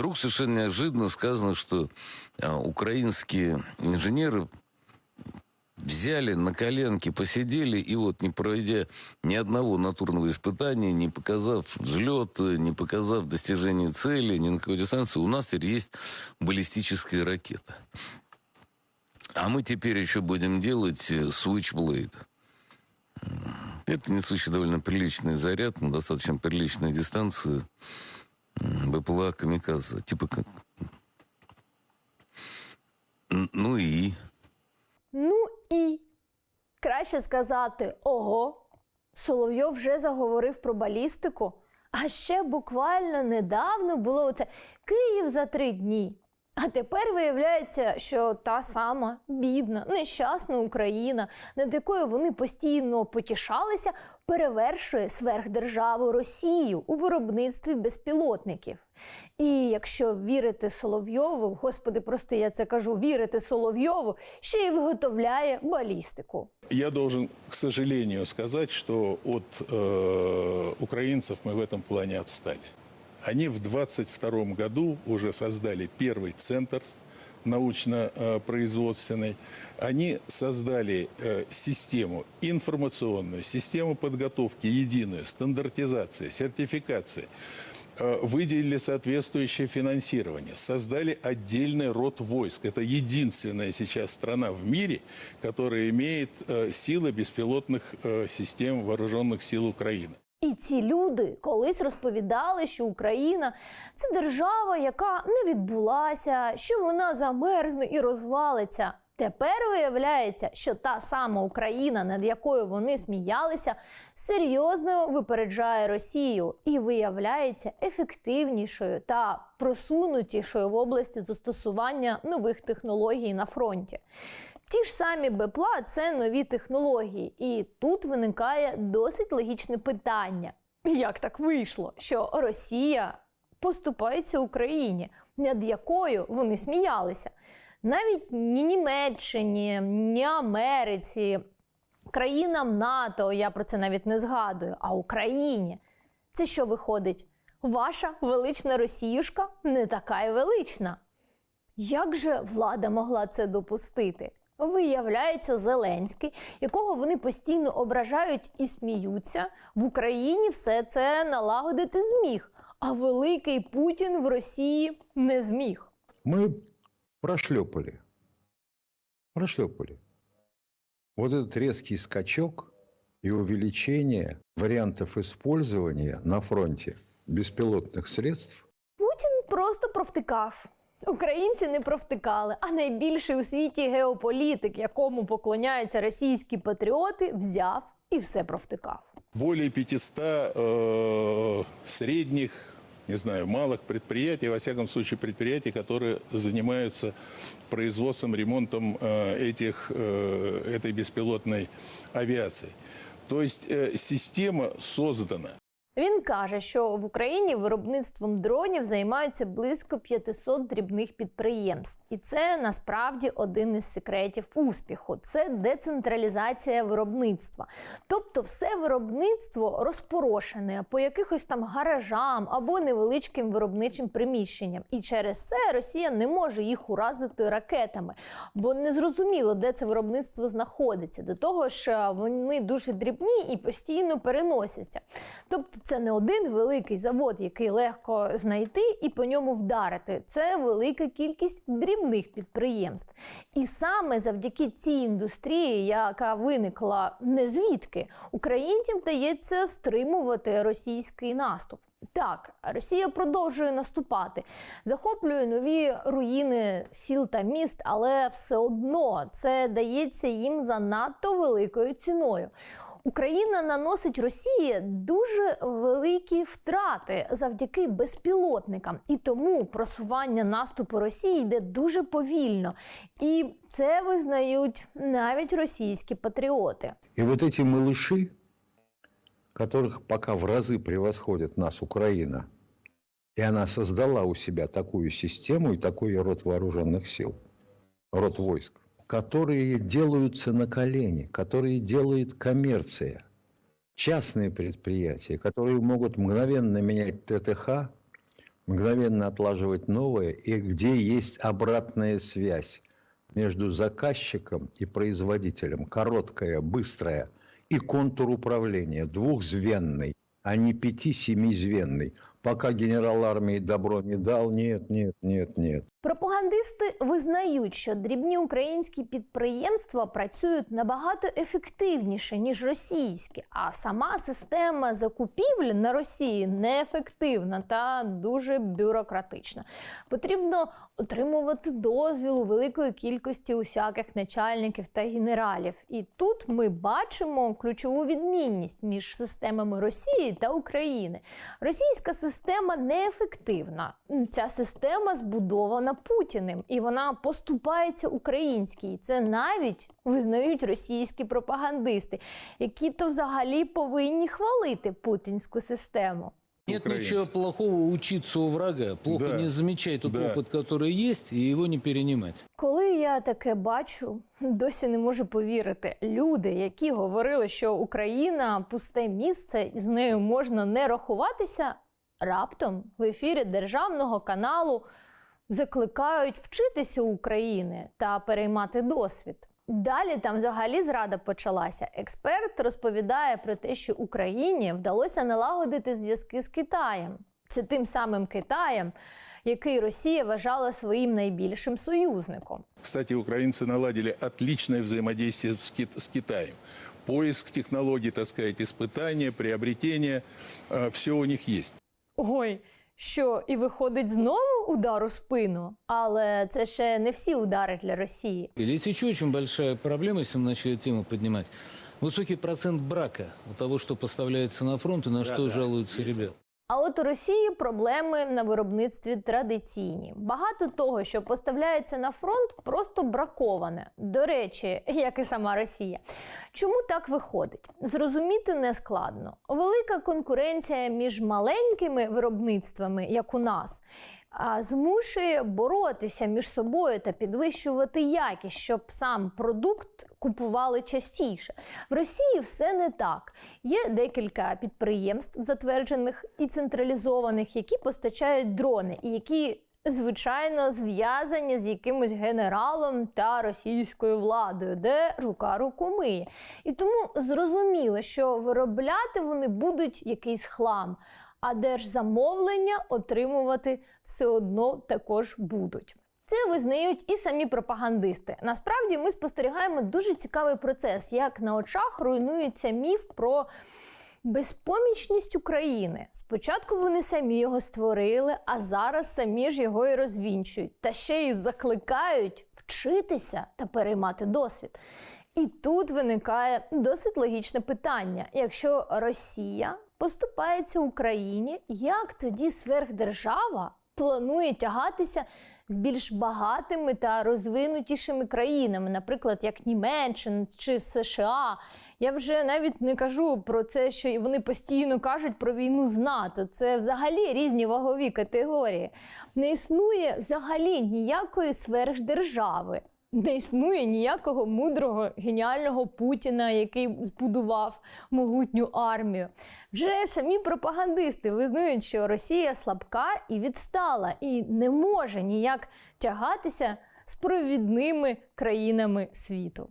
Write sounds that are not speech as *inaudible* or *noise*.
вдруг совершенно неожиданно сказано, что а, украинские инженеры взяли на коленки, посидели, и вот не проведя ни одного натурного испытания, не показав взлет, не показав достижение цели, ни на какой дистанции, у нас теперь есть баллистическая ракета. А мы теперь еще будем делать э, Switchblade. Это несущий довольно приличный заряд на достаточно приличной дистанции. БПЛА Камиказа. Типа как... Ну і? Ну і краще сказати ого. Соловйов вже заговорив про балістику. А ще буквально недавно було оце Київ за три дні. А тепер виявляється, що та сама бідна, нещасна Україна, над якою вони постійно потішалися, перевершує сверхдержаву Росію у виробництві безпілотників. І якщо вірити Соловйову, господи, прости, я це кажу, вірити Соловйову, ще й виготовляє балістику. Я должен, к сожалению, сказать, что от э, украинцев мы в этом плане отстали. Они в 22 году уже создали первый центр научно-производственный. Они создали э, систему информационную, систему подготовки единую, стандартизации, сертификации. Э, Выделили соответствующее финансирование, создали отдельный род войск. Это единственная сейчас страна в мире, которая имеет э, силы беспилотных систем вооруженных сил Украины. І ці люди колись розповідали, що Україна це держава, яка не відбулася, що вона замерзне і розвалиться. Тепер виявляється, що та сама Україна, над якою вони сміялися, серйозно випереджає Росію і виявляється ефективнішою та просунутішою в області застосування нових технологій на фронті. Ті ж самі БПЛА це нові технології, і тут виникає досить логічне питання: як так вийшло, що Росія поступається Україні, над якою вони сміялися? Навіть ні Німеччині, ні Америці, країнам НАТО, я про це навіть не згадую, а Україні. Це що виходить? Ваша велична Росіюшка не така й велична. Як же влада могла це допустити? Виявляється, Зеленський, якого вони постійно ображають і сміються, в Україні все це налагодити зміг, а великий Путін в Росії не зміг. мы прошлепали. Прошлепали. Вот этот резкий скачок и увеличение вариантов использования на фронте беспилотных средств Путін просто провтикав. Українці не провтикали, а найбільший у світі геополітик, якому поклоняються російські патріоти, взяв і все провтикав. Более 500 э, средних, не знаю, малых предприятий, во всяком случае предприятий, которые занимаются производством, ремонтом э, этих, э, этой беспилотной авиации. То есть э, система создана. Він каже, що в Україні виробництвом дронів займаються близько 500 дрібних підприємств, і це насправді один із секретів успіху. Це децентралізація виробництва. Тобто, все виробництво розпорошене по якихось там гаражам або невеличким виробничим приміщенням. І через це Росія не може їх уразити ракетами, бо не зрозуміло, де це виробництво знаходиться. До того ж, е, вони дуже дрібні і постійно переносяться. Тобто, це не один великий завод, який легко знайти і по ньому вдарити. Це велика кількість дрібних підприємств. І саме завдяки цій індустрії, яка виникла не звідки, українцям вдається стримувати російський наступ. Так, Росія продовжує наступати, захоплює нові руїни сіл та міст, але все одно це дається їм за надто великою ціною. Україна наносить Росії дуже великі втрати завдяки безпілотникам, і тому просування наступу Росії йде дуже повільно. І це визнають навіть російські патріоти. И вот эти малыши, которых пока в разы превосходит нас Украина, и она создала у себя такую систему и такой род вооруженных сил, род войск, которые делаются на колени, которые делает коммерция, частные предприятия, которые могут мгновенно менять ТТХ, мгновенно отлаживать новое и где есть обратная связь между заказчиком и производителем, короткая, быстрая, и контур управления, двухзвенный, а не пяти-семизвенный. Пока генерал армии добро не дал, нет, нет, нет, нет. Пропагандисти визнають, що дрібні українські підприємства працюють набагато ефективніше ніж російські, а сама система закупівлі на Росії неефективна та дуже бюрократична. Потрібно отримувати дозвіл у великої кількості усяких начальників та генералів. І тут ми бачимо ключову відмінність між системами Росії та України. Російська система неефективна. Ця система збудована Путіним, і вона поступається українській. Це навіть визнають російські пропагандисти, які то взагалі повинні хвалити путінську систему. Нет Украинцы. ничего плохого учиться у врага. Плохо Да. не замечать тот Да. опыт, который есть, и его не перенимать. Коли я таке бачу, *laughs* досі не можу повірити. Люди, які говорили, що Україна пусте місце і з нею можна не рахуватися, раптом в ефірі державного каналу закликають вчитися України та переймати досвід. Далі там взагалі зрада почалася. Експерт розповідає про те, що Україні вдалося налагодити зв'язки з Китаєм. Це тим самим Китаєм, який Росія вважала своїм найбільшим союзником. Кстати, украинцы наладили отличное взаимодействие с, Кит- с Китаем. Поиск технологий, так сказать, испытания, приобретения, все у них есть. Ой, що і виходить знову удар у спину, але це ще не всі удари для Росії. Или есть еще очень большая проблема, если мы начали эту тему поднимать. Высокий процент брака у того, что поставляется на фронт и на что жалуются ребята. А от у Росії проблеми на виробництві традиційні. Багато того, що поставляється на фронт, просто браковане. До речі, як і сама Росія. Чому так виходить? Зрозуміти нескладно. Велика конкуренція між маленькими виробництвами, як у нас. Змушує боротися між собою та підвищувати якість, щоб сам продукт купували частіше. В Росії все не так. Є декілька підприємств, затверджених і централізованих, які постачають дрони, і які, звичайно, зв'язані з якимось генералом та російською владою, де рука руку миє. І тому зрозуміло, що виробляти вони будуть якийсь хлам. А держзамовлення отримувати все одно також будуть. Це визнають і самі пропагандисти. Насправді ми спостерігаємо дуже цікавий процес, як на очах руйнується міф про безпомічність України. Спочатку вони самі його створили, а зараз самі ж його і розвінчують, та ще й закликають вчитися та переймати досвід. І тут виникає досить логічне питання: якщо Росія поступається Україні, як тоді сверхдержава планує тягатися з більш багатими та розвинутішими країнами, наприклад, як Німеччина чи США. Я вже навіть не кажу про це, що вони постійно кажуть про війну з НАТО. Це взагалі різні вагові категорії. Не існує взагалі ніякої сверхдержави. Не існує ніякого мудрого геніального Путіна, який збудував могутню армію. Вже самі пропагандисти визнають, що Росія слабка і відстала, і не може ніяк тягатися з провідними країнами світу.